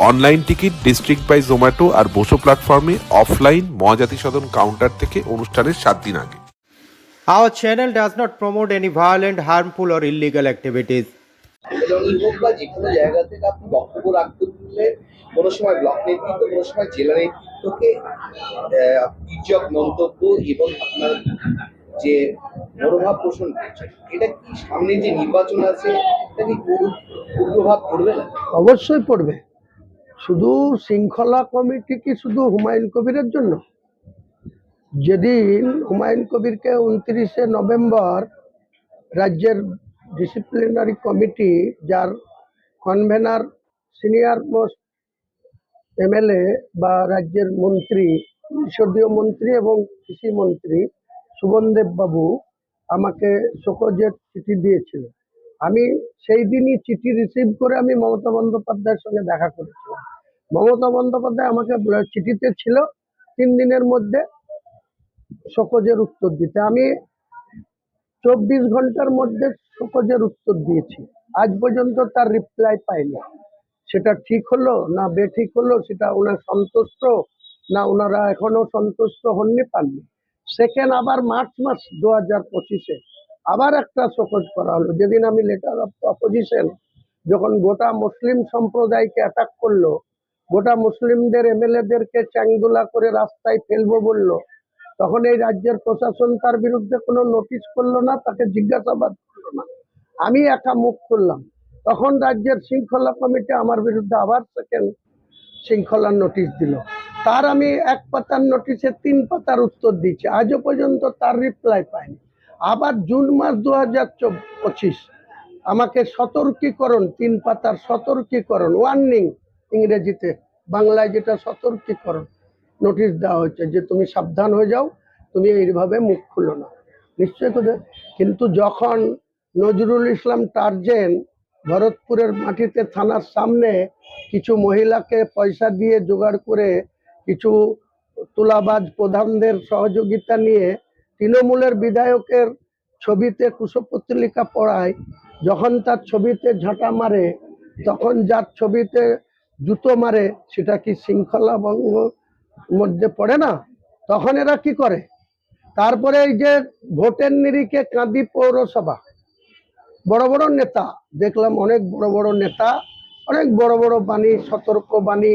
Online ticket district by Zomato আর বসো প্ল্যাটফর্মে offline Mahajati সদন counter থেকে অনুষ্ঠানের সাত দিন আগে Our channel does not promote any violent, harmful, or illegal activities. হোক বা যে কোনো জায়গা থেকে আপনি বক্তব্য রাখতে দিলে কোনো সময় ব্লক নেতৃত্ব কোনো সময় জেলা নেতৃত্বকে আহ, তির্যক মন্তব্য এবং আপনার যে মনোভাব পোষণ করছে এটা কি সামনে যে নির্বাচন আছে এটা কি কুপ্রভাব পড়বে না অবশ্যই পড়বে শুধু শৃঙ্খলা কমিটি কি শুধু হুমায়ুন কবিরের জন্য? যেদিন হুমায়ুন কবিরকে উনত্রিশে নভেম্বর রাজ্যের ডিসিপ্লিনারি কমিটি যার কনভেনার সিনিয়র মোস্ট এমএলএ বা রাজ্যের মন্ত্রী পরিষদীয় মন্ত্রী এবং কৃষি মন্ত্রী সুবনদেব বাবু আমাকে শোকজের চিঠি দিয়েছিল। আমি সেই দিনই চিঠি রিসিভ করে আমি মমতা বন্দ্যোপাধ্যায়ের সঙ্গে দেখা করেছিলাম। মমতা বন্দ্যোপাধ্যায় আমাকে চিঠিতে ছিল, তিন দিনের মধ্যে শোকজের উত্তর দিতে। আমি চব্বিশ ঘণ্টার মধ্যে শোকজের উত্তর দিয়েছি। আজ পর্যন্ত তার রিপ্লাই পাইনি। সেটা ঠিক হলো না বেঠিক হলো সেটা ওনার সন্তুষ্ট না ওনারা এখনও সন্তুষ্ট হননি, পাননি। সেকেন্ড আবার মার্চ মাস দু হাজার পঁচিশে আবার একটা শোকজ করা হলো। যেদিন আমি লেটার অফ অপোজিশন যখন গোটা মুসলিম সম্প্রদায়কে অ্যাটাক করল গোটা মুসলিমদের এমএলএদেরকে চ্যাংদোলা করে রাস্তায় ফেলব বলল। তখন এই রাজ্যের প্রশাসন তার বিরুদ্ধে কোনো নোটিশ করল না, তাকে জিজ্ঞাসাবাদ করল না। আমি একা মুখ খুললাম। তখন রাজ্যের শৃঙ্খলা কমিটি আমার বিরুদ্ধে আবার সেকেন্ড শৃঙ্খলার নোটিশ দিল। তার আমি এক পাতার নোটিশে তিন পাতার উত্তর দিয়েছি। আজও পর্যন্ত তার রিপ্লাই পাইনি। আবার জুন মাস দু হাজার পঁচিশ আমাকে সতর্কীকরণ, তিন পাতার সতর্কীকরণ ওয়ার্নিং ইংরেজিতে, বাংলায় যেটা সতর্কীকরণ নোটিশ দেওয়া হয়েছে যে তুমি সাবধান হয়ে যাও, তুমি এইভাবে মুখ খুলো না। নিশ্চয় করে কিন্তু যখন নজরুল ইসলাম টার্জেন ভরতপুরের মাটিতে থানার সামনে কিছু মহিলাকে পয়সা দিয়ে জোগাড় করে কিছু তুলাবাজ প্রধানদের সহযোগিতা নিয়ে তৃণমূলের বিধায়কের ছবিতে কুশপত্রিকা পড়ায়, যখন তার ছবিতে ঝাঁটা মারে, তখন যার ছবিতে জুতো মারে, সেটা কি শৃঙ্খলা ভঙ্গ মধ্যে পড়ে না? তখন এরা কি করে? তারপরে এই যে ভোটের নিরিখে কাঁদি পৌরসভা, বড় বড় নেতা, দেখলাম অনেক বড় বড় নেতা, অনেক বড় বড় বাণী, সতর্ক বাণী,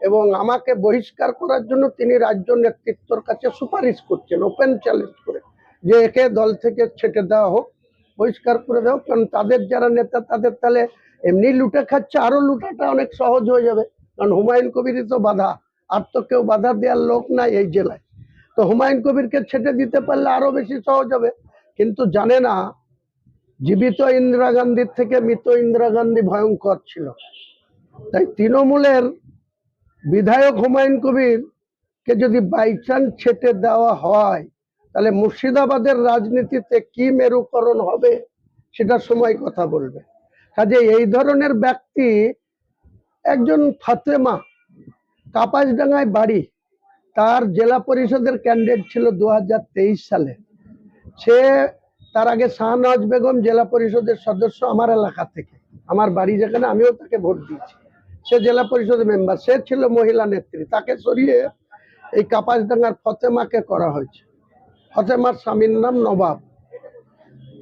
এবং আমাকে বহিষ্কার করার জন্য তিনি রাজ্য নেতৃত্বর কাছে সুপারিশ করছেন ওপেন চ্যালেঞ্জ করে, যে একে দল থেকে ছেটে দেওয়া হোক, বহিষ্কার করে দেওয়া কারণ তাদের যারা নেতা, তাদের তাহলে এমনি লুটে খাচ্ছে, আরও লুটাটা অনেক সহজ হয়ে যাবে। কারণ হুমায়ুন কবিরই তো বাধা, আর তো কেউ বাধা দেওয়ার লোক নাই এই জেলায়। তো হুমায়ুন কবিরকে ছেটে দিতে পারলে আরও বেশি সহজ হবে। কিন্তু জানে না, জীবিত ইন্দিরা গান্ধীর থেকে মৃত ইন্দিরা গান্ধী ভয়ঙ্কর ছিল। তাই তৃণমূলের বিধায়ক হুমায়ুন কবির কে যদি বাইচান্স ছেটে দেওয়া হয়, তাহলে মুর্শিদাবাদের রাজনীতিতে কি মেরুকরণ হবে সেটা সময় কথা বলবে। কাজে এই ধরনের ব্যক্তি একজন ফাতেমা, কাপাসডাঙ্গায় বাড়ি। তার জেলা পরিষদের ক্যান্ডিডেট ছিল দু হাজার তেইশ সালে। সে তার আগে শাহনওয়াজ বেগম জেলা পরিষদের সদস্য আমার এলাকা থেকে। আমার বাড়ি যেখানে, আমিও তাকে ভোট দিয়েছি। সে জেলা পরিষদের মেম্বার সে ছিল মহিলা নেত্রী। তাকে সরিয়ে এই কাপাসডাঙ্গার ফতেমাকে করা হয়েছে। ফতেমার স্বামীর নাম নবাব।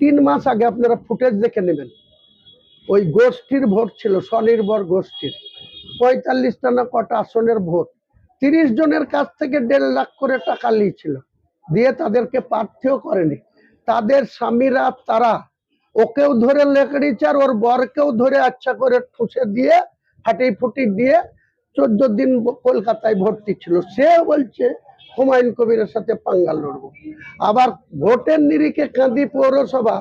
তিন মাস আগে আপনারা ফুটেজ দেখে নেবেন। ওই গোষ্ঠীর ভোট ছিল, স্বনির্ভর গোষ্ঠীর। পঁয়তাল্লিশটা না কটা আসনের ভোট। তিরিশ জনের কাছ থেকে দেড় লাখ করে টাকা নিয়েছিল। দিয়ে তাদেরকে প্রার্থীও করেনি। তাদের স্বামীরা, তারা ওকেও ধরে লেকড়িছে আর ওর বরকেও ধরে আচ্ছা করে ঠুসে দিয়ে ফাটি ফুটি দিয়ে চোদ্দ দিন কলকাতায় ভর্তি ছিল। সে বলছে, হুমায়ুন কবিরের সাথে পাঙ্গাল লড়বো। আবার ভোটের নিরিখে কাঁদি পৌরসভা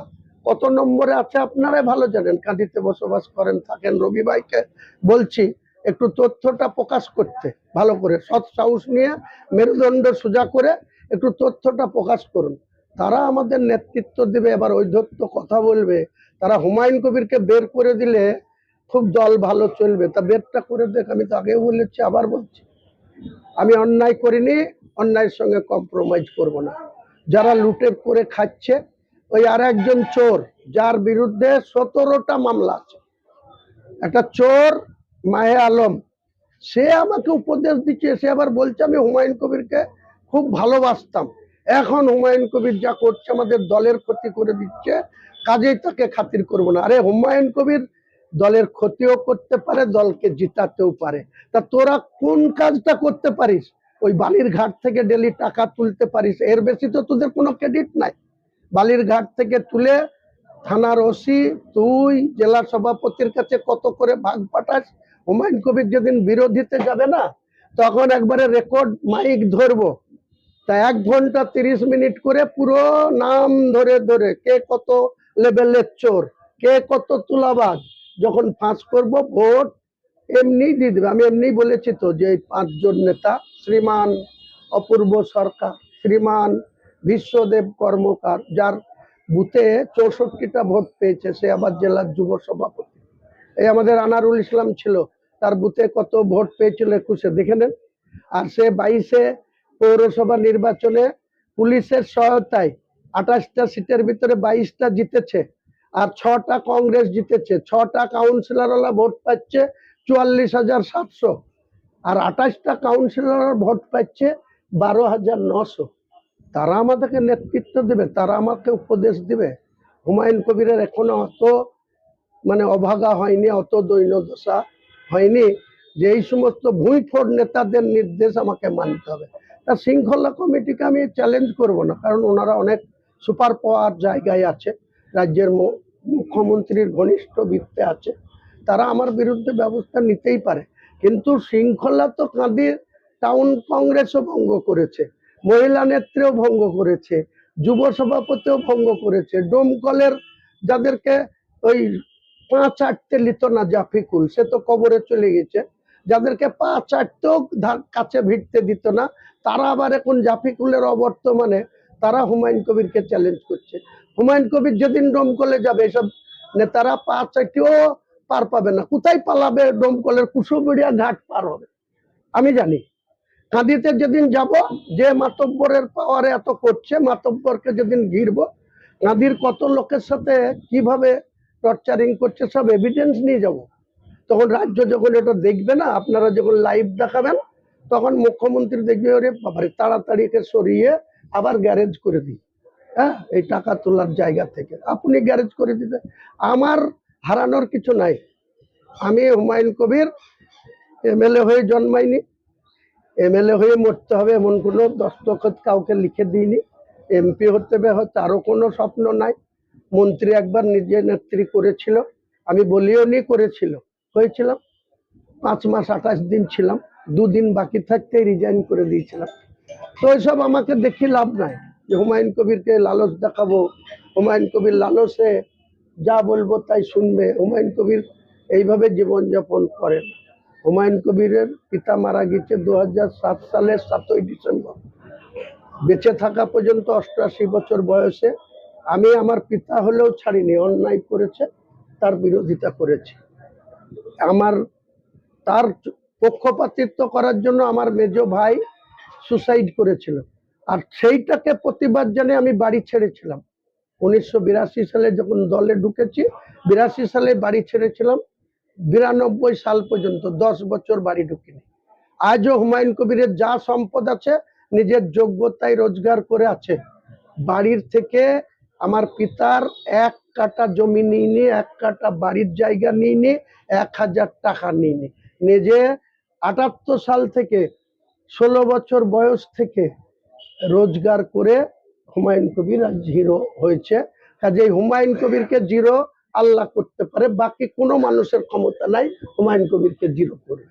কত নম্বরে আছে আপনারাই ভালো জানেন, কাঁদিতে বসবাস করেন, থাকেন রবি ভাইকে বলছি, একটু তথ্যটা প্রকাশ করতে, ভালো করে, সৎ সাহস নিয়ে মেরুদণ্ড সোজা করে একটু তথ্যটা প্রকাশ করুন। তারা আমাদের নেতৃত্ব দেবে, এবার ঐধত্য কথা বলবে, তারা হুমায়ুন কবিরকে বের করে দিলে খুব দল ভালো চলবে। তা বেরটা করে দেখ, আমি তো আগেও বলেছি, আবার বলছি। আমি অন্যায় করিনি, অন্যায়ের সঙ্গে কম্প্রোমাইজ করব না। যারা লুটের করে খাচ্ছে ওই আর একজন চোর, যার বিরুদ্ধে সতেরোটা মামলা আছে। একটা চোর মাহে আলম, সে আমাকে উপদেশ দিচ্ছে, সে আবার বলছে, আমি হুমায়ুন কবিরকে খুব ভালোবাসতাম। এখন হুমায়ুন কবির যা করছে, আমাদের দলের ক্ষতি করে দিচ্ছে, কাজেই তাকে খাতির করব না। আরে হুমায়ুন কবির দলের ক্ষতিও করতে পারে, দলকে জিতাতেও পারে। তা তোরা কোন কাজটা করতে পারিস? ওই বালির ঘাট থেকে ডেলি টাকা তুলতে পারিস, এর বেশি তো তোদের কোনো ক্রেডিট নাই। বালির ঘাট থেকে তুলে থানার ওসি, তুই, জেলা সভাপতির কাছে কত করে ভাগ পাঠাস? হুমায়ুন কবির যেদিন বিরোধীতে যাবে না, তখন একবারে রেকর্ড মাইক ধরবো। তা এক ঘণ্টা তিরিশ মিনিট করে পুরো নাম ধরে ধরে কে কত লেভেলের চোর, কে কত তুলাবাজ, যখন ফাঁস করব ভোট এমনি দিয়ে দেবে। আমি এমনি বলেছি তো যে পাঁচজন নেতা, শ্রীমান অপূর্ব সরকার, শ্রীমান বিশ্বদেব কর্মকার, যার বুথে চৌষট্টিটা ভোট পেয়েছে, সে আবার জেলার যুব সভাপতি। এই আমাদের আনারুল ইসলাম ছিল, তার বুথে কত ভোট পেয়েছিল একুশে, দেখে নেন। আর সে বাইশে পৌরসভা নির্বাচনে পুলিশের সহায়তায় আঠাশটা সিটের ভিতরে বাইশটা জিতেছে, আর ছটা কংগ্রেস জিতেছে। ছটা কাউন্সিলরওয়ালা ভোট পাচ্ছে চুয়াল্লিশ হাজার সাতশো, আর আঠাশটা কাউন্সিলর ভোট পাচ্ছে বারো হাজার নশো। তারা আমাদেরকে নেতৃত্ব দেবে, তারা আমাকে উপদেশ দিবে। হুমায়ুন কবিরের এখনও অত মানে অভাগা হয়নি, অত দৈন্যদশা হয়নি যে এই সমস্ত ভুঁইফোড় নেতাদের নির্দেশ আমাকে মানতে হবে। তা শৃঙ্খলা কমিটিকে আমি চ্যালেঞ্জ করব না, কারণ ওনারা অনেক সুপার পাওয়ার জায়গায় আছে, রাজ্যের মুখ্যমন্ত্রীর ঘনিষ্ঠ বৃত্তে আছে, তারা আমার বিরুদ্ধে ব্যবস্থা নিতেই পারে। কিন্তু শৃঙ্খলা তো কাঁদির টাউন কংগ্রেসও ভঙ্গ করেছে। মহিলা নেত্রীও ভঙ্গ করেছে, যুব সভাপতিও ভঙ্গ করেছে ডোমকলের যাদেরকে ওই পাঁচ আটতে লিত না জাফিকুল, সে তো কবরে চলে গেছে, যাদেরকে পাঁচ আটতেও কাছে ভিড়তে দিত না, তারা আবার এখন জাফিকুলের অবর্তমানে তারা হুমায়ুন কবিরকে চ্যালেঞ্জ করছে। হুমায়ুন কবির যেদিন ডোমকলে যাবে, এসব নেতারা পাঁচ চারটিও পার পাবে না। কোথায় পালাবে ডোমকলের কুশোবড়িয়া ঘাট পার হবে? আমি জানি। কাঁদিতে যেদিন যাব, যে মাতব্বরের পাওয়ারে এত করছে, মাতব্বরকে যেদিন ঘিরবো কাঁদির কত লোকের সাথে কীভাবে টর্চারিং করছে, সব এভিডেন্স নিয়ে যাব। তখন রাজ্য যখন এটা দেখবে না, আপনারা যখন লাইভ দেখাবেন, তখন মুখ্যমন্ত্রী দেখবে, ওরে বাবারে, তাড়াতাড়ি সরিয়ে আবার গ্যারেজ করে দিই। হ্যাঁ এই টাকা তোলার জায়গা থেকে। আপনি গ্যারেজ করে দিতে। আমার হারানোর কিছু নাই। আমি হুমায়ুন কবির এমএলএ হয়ে জন্মাইনি। এমএলএ হয়ে মরতে হবে এমন কোনো দস্তখত কাউকে লিখে দিইনি। এমপি হতে হবে, হয়তো আরও কোনো স্বপ্ন নাই। মন্ত্রী একবার নিজে নেত্রী করেছিল। আমি বলিও নি করেছিল হয়েছিলাম পাঁচ মাস আঠাশ দিন ছিলাম, দুদিন বাকি থাকতেই রিজাইন করে দিয়েছিলাম। তো এসব আমাকে দেখি লাভ নাই যে হুমায়ুন কবিরকে লালচ দেখাবো, হুমায়ুন কবির লালসে যা বলব তাই শুনবে। হুমায়ুন কবির এইভাবে জীবনযাপন করেন হুমায়ুন কবিরের পিতা মারা গেছে দু সাত সালের সাতই ডিসেম্বর। বেঁচে থাকা পর্যন্ত অষ্টআশি বছর বয়সে আমি আমার পিতা হলেও ছাড়িনি, অন্যায় করেছে, তার বিরোধিতা করেছি। আমার, তার পক্ষপাতিত্ব করার জন্য আমার মেজ ভাই সুসাইড করেছিল। আর সেইটাকে প্রতিবাদ জানে আমি বাড়ি ছেড়েছিলাম। উনিশশো বিরাশি সালে যখন দলে ঢুকেছি, বিরাশি সালে বাড়ি ছেড়েছিলাম বিরানব্বই সাল পর্যন্ত দশ বছর বাড়ি ঢুকিনি। আজও হুমায়ুন কবিরের যা সম্পদ আছে, নিজের যোগ্যতায় রোজগার করে আছে। বাড়ির থেকে আমার পিতার এক কাটা জমি নিয়ে এক কাটা বাড়ির জায়গা নিয়ে এক হাজার টাকা নিয়ে নিজে আটাত্তর সাল থেকে ষোলো বছর বয়স থেকে রোজগার করে হুমায়ুন কবির আজ হিরো হয়েছে। কাজেই হুমায়ুন কবিরকে জিরো আল্লাহ করতে পারে বাকি কোনো মানুষের ক্ষমতা নাই। হুমায়ুন কবিরকে জিরো করবে।